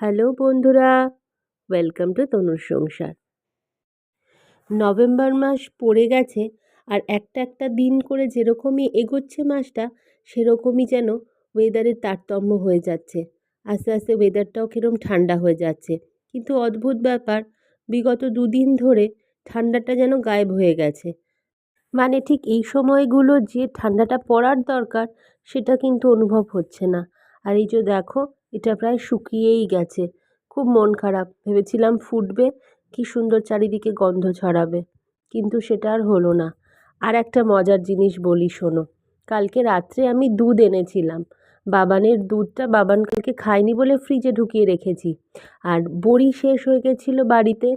Hello বন্ধুরা, welcome to তনুর সংসার। নভেম্বর মাস পড়ে গেছে আর একটা একটা দিন করে যেরকমই এগোচ্ছে মাসটা, সেরকমই যেন ওয়েদারের তারতম্য হয়ে যাচ্ছে। আস্তে আস্তে ওয়েদারটাও কীরকম ঠান্ডা হয়ে যাচ্ছে। কিন্তু অদ্ভুত ব্যাপার, বিগত দুদিন ধরে ঠান্ডাটা যেন গায়েব হয়ে গেছে। মানে ঠিক এই সময়গুলো যে ঠান্ডাটা পড়ার দরকার, সেটা কিন্তু অনুভব হচ্ছে না। আর এই যে দেখো, এটা প্রায় শুকিয়েই গেছে। খুব মন খারাপ। ভেবেছিলাম ফুটবে, কি সুন্দর চারিদিকে গন্ধ ছড়াবে। কিন্তু সেটা আর হলো না। আর একটা মজার জিনিস বলি শোনো, কালকে রাত্রে আমি দুধ এনেছিলাম। বাবানের দুধটা বাবান কালকে খায়নি বলে ফ্রিজে ঢুকিয়ে রেখেছি। আর বড়ি শেষ হয়ে গেছিল বাড়িতে,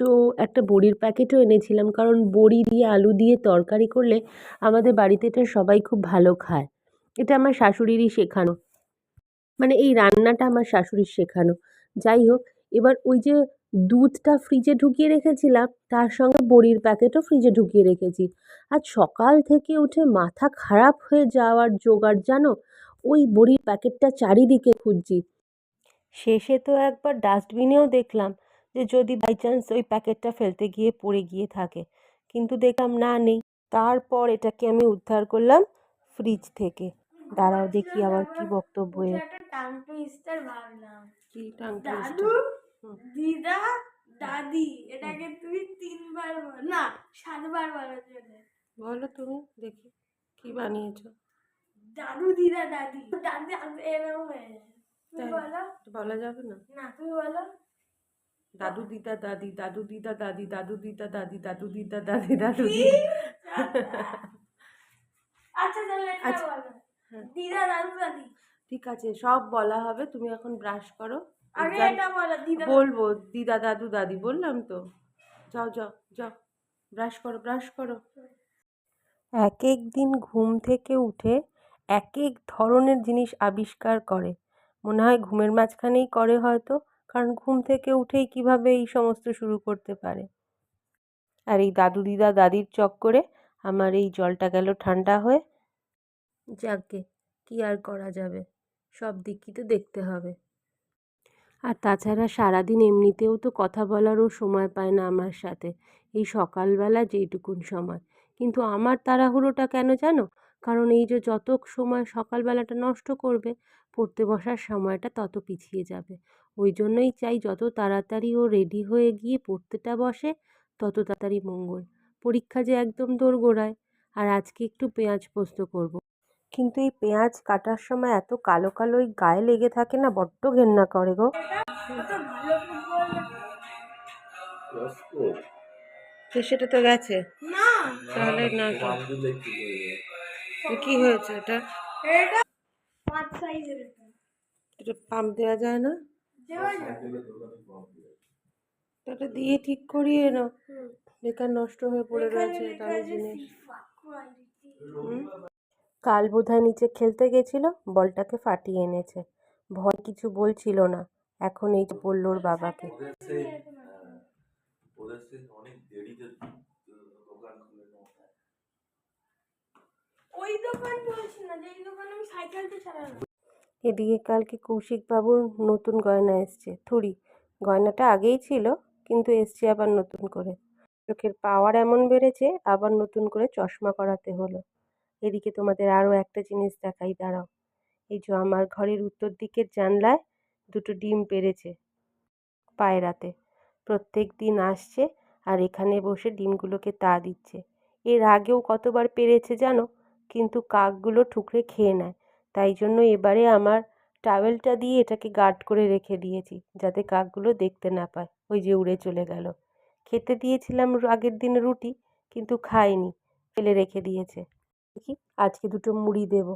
তো একটা বড়ির প্যাকেটও এনেছিলাম। কারণ বড়ি দিয়ে আলু দিয়ে তরকারি করলে আমাদের বাড়িতে এটা সবাই খুব ভালো খায়। এটা আমার শাশুড়িরই শেখানো। মানে এই রান্নাটা আমার শাশুড়ির শেখানো। যাই হোক, এবার ওই যে দুধটা ফ্রিজে ঢুকিয়ে রেখেছিলাম, তার সঙ্গে বড়ির প্যাকেটও ফ্রিজে ঢুকিয়ে রেখেছি। আজ সকাল থেকে উঠে মাথা খারাপ হয়ে যাওয়ার জোগাড় জানো? ওই বড়ির প্যাকেটটা চারিদিকে খুঁজছি। শেষে তো একবার ডাস্টবিনেও দেখলাম যে যদি বাই চান্স ওই প্যাকেটটা ফেলতে গিয়ে পড়ে গিয়ে থাকে। কিন্তু দেখলাম না নেই। তারপর এটাকে আমি উদ্ধার করলাম ফ্রিজ থেকে। দাঁড়াও দেখি আবার কি বক্তব্য এর। একটা টাং কি দাদু দিদা দাদি এটাকে তুই তিনবার বল। না সাতবার বলার জন্য। বলো তুমি দেখি কি বানিয়েছো। দাদু দিদা দাদি। দাদি আম- এরকম হয়ে তুমি বলা। যাবে না? না তুমি বলো। দাদু দিদা দাদি দাদু দিদা দাদি দাদু দিদা দাদি দাদু দিদা দাদি দাদু দিদা। আচ্ছা তাহলে আচ্ছা। হ্যাঁ। দিদা দাদু দাদি ঠিক আছে সব বলা হবে তুমি এখন ব্রাশ করো। আগে এটা বলো দিদা বলব দিদা দাদু দাদি বললাম তো। যাও যাও যাও। ব্রাশ করো ব্রাশ করো। এক এক দিন ঘুম থেকে উঠে এক এক ধরনের জিনিস আবিষ্কার করে। মনে হয় ঘুমের মাঝখানেই করে হয়তো কারণ ঘুম থেকে উঠেই কীভাবে এই সমস্ত শুরু করতে পারে। আর এই দাদু দিদা দাদির চক্করে আমার এই জলটা গেল ঠান্ডা হয়ে যাকে কি আর করা যাবে? সব দিকই তো দেখতে হবে। আর তাছাড়া সারাদিন এমনিতেও তো কথা বলারও সময় পায় না আমার সাথে। এই সকালবেলা যেইটুকুন সময়। কিন্তু আমার তাড়াহুড়োটা কেন জানো? কারণ এই যে যত সময় সকালবেলাটা নষ্ট করবে, পড়তে বসার সময়টা তত পিছিয়ে যাবে। ওই জন্যই চাই যত তাড়াতাড়ি ও রেডি হয়ে গিয়ে পড়তেটা বসে, তত তাড়াতাড়ি মঙ্গল। পরীক্ষা যে একদম দোরগোড়ায়। আর আজকে একটু পেঁয়াজ পোস্ত করব। কিন্তু এই পেঁয়াজ কাটার সময় এত কালো কালো ওই গায়ে লেগে থাকে না বড্ড ঘেন্না করে গো। সেটা তো গেছে। তাহলে না কি হয়েছে এটা পাম্প দেওয়া যায় না? এটা দিয়ে ঠিক করিয়ে নাও। বেকার নষ্ট হয়ে পড়ে রয়েছে দামি জিনিস। কাল বোধহয় নিচে খেলতে গেছিল বলটাকে ফাটিয়ে এনেছে। ভয় কিছু বলছিল না। এখন এই বলল ওর বাবাকে। এদিকে কালকে কৌশিক কৌশিকবাবুর নতুন গয়না এসছে থুড়ি গয়নাটা আগেই ছিল কিন্তু এসছে আবার নতুন করে। চোখের পাওয়ার এমন বেড়েছে আবার নতুন করে চশমা করাতে হলো। এদিকে তোমাদের আরও একটা জিনিস দেখাই, দাঁড়াও। এই যে আমার ঘরের উত্তর দিকের জানলায় দুটো ডিম পেরেছে পায়রাতে। প্রত্যেক দিন আসছে আর এখানে বসে ডিমগুলোকে তা দিচ্ছে। এর আগেও কতবার পেরেছে জানো? কিন্তু কাকগুলো ঠুকরে খেয়ে নেয়। তাই জন্য এবারে আমার টাওয়েলটা দিয়ে এটাকে গার্ড করে রেখে দিয়েছি, যাতে কাকগুলো দেখতে না পায়। ওই যে উড়ে চলে গেল। খেতে দিয়েছিলাম আগের দিন রুটি, কিন্তু খায়নি। ফেলে রেখে দিয়েছে। দেখি, আজকে দুটো মুড়ি দেবো।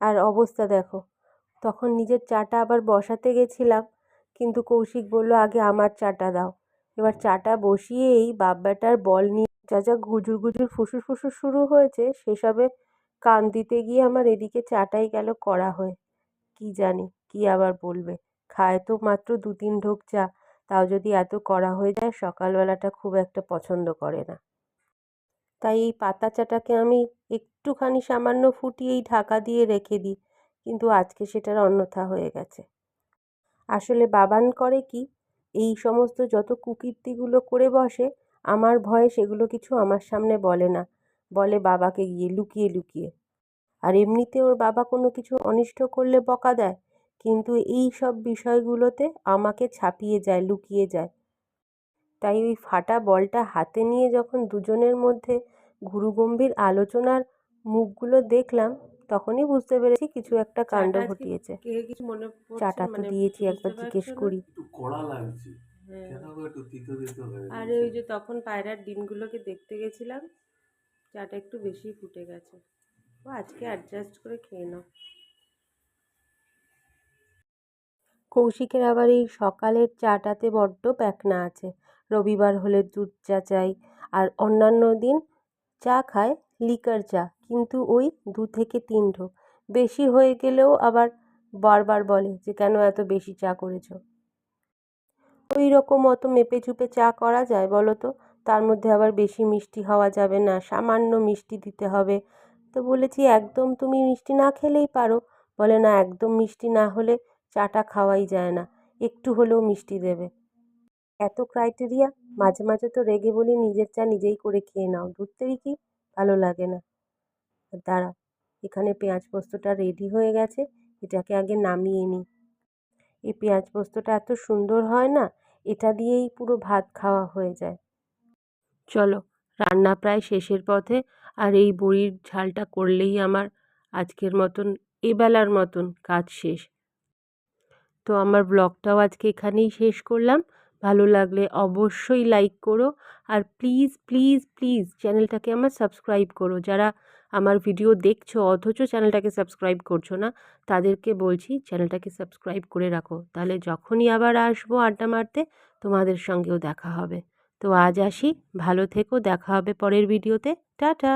আর অবস্থা দেখো, তখন নিজের চাটা আবার বসাতে গেছিলাম, কিন্তু কৌশিক বলল, আগে আমার চাটা দাও। এবার চাটা বসিয়েই বাপ বেটার বল নিয়ে যা যা গুজুর গুজুর ফুসুর ফুসুর শুরু হয়েছে, সেসবে কান দিতে গিয়ে আমার এদিকে চাটাই গেল করা হয়ে। কি জানি, কি আবার বলবে? খায় তো মাত্র দু তিন ঢোক চা, তাও যদি এত করা হয়ে যায়, সকালবেলাটা খুব একটা পছন্দ করে না। তাই এই পাতা চাটাকে আমি একটুখানি সামান্য ফুটিয়েই ঢাকা দিয়ে রেখে দিই, কিন্তু আজকে সেটার অন্যথা হয়ে গেছে। আসলে বাবান করে কি, এই সমস্ত যত কুকীর্তিগুলো করে বসে, আমার ভয়ে সেগুলো কিছু আমার সামনে বলে না। বলে বাবাকে গিয়ে লুকিয়ে লুকিয়ে। আর এমনিতে ওর বাবা কোনো কিছু অনিষ্ট করলে বকা দেয়, কিন্তু এই সব বিষয়গুলোতে আমাকে ছাপিয়ে যায়, লুকিয়ে যায়। তাই ওই ফাটা বলটা হাতে নিয়ে যখন দুজনের মধ্যে গুরুগম্ভীর আলোচনার মুখগুলো দেখলাম তখনই বুঝতে পেরেছি কিছু একটা কাণ্ড ঘটিয়েছে। কিছু মনে পড়ছে? চাটা তো মানে দিয়েছি একবার জিজ্ঞেস করি। হ্যাঁ। হয়ে আর ওই যে তখন পায়রার ডিমগুলোকে দেখতে গেছিলাম চাটা একটু বেশি ফুটে গেছে। ও আজকে অ্যাডজাস্ট করে খেয়ে নাও। কৌশিকের আবার এই সকালের চাটাতে বড্ড প্যাকনা আছে। রবিবার হলে দুধ চা চাই আর অন্যান্য দিন চা খায় লিকার চা, কিন্তু ওই দু থেকে তিন ঢোক। বেশি হয়ে গেলেও আবার বারবার বলে যে, কেন এত বেশি চা করেছ? ওই রকম অত মেপে চুপে চা করা যায় বলো তো? তার মধ্যে আবার বেশি মিষ্টি হওয়া যাবে না, সামান্য মিষ্টি দিতে হবে। তো বলেছি, একদম তুমি মিষ্টি না খেলেই পারো। বলে, না, একদম মিষ্টি না হলে চাটা খাওয়াই যায় না, একটু হলেও মিষ্টি দেবে। এত ক্রাইটেরিয়া মাঝে মাঝে তো রেগে বলি, নিজের চা নিজেই করে খেয়ে নাও দুধতেরই কি ভালো লাগে না। দাঁড়াও এখানে পেঁয়াজ পোস্তটা রেডি হয়ে গেছে, এটাকে আগে নামিয়ে নিই। এই পেঁয়াজ পোস্তটা এত সুন্দর হয় না, এটা দিয়েই পুরো ভাত খাওয়া হয়ে যায়। চলো, রান্না প্রায় শেষের পথে, আর এই বড়ির ঝালটা করলেই আমার আজকের মতন, এবেলার মতন কাজ শেষ। তো আমার ব্লগটাও আজকে এখানেই শেষ করলাম। ভালো লাগলে অবশ্যই লাইক করো। আর প্লিজ প্লিজ প্লিজ চ্যানেলটাকে আমার সাবস্ক্রাইব করো। যারা আমার ভিডিও দেখছ, অথচ চ্যানেলটাকে সাবস্ক্রাইব করছ না, তাদেরকে বলছি চ্যানেলটাকে সাবস্ক্রাইব করে রাখো। তাহলে যখনই আবার আসব আড্ডা মারতে, তোমাদের সঙ্গেও দেখা হবে। তো আজ আসি, ভালো থেকো, দেখা হবে পরের ভিডিওতে টাটা!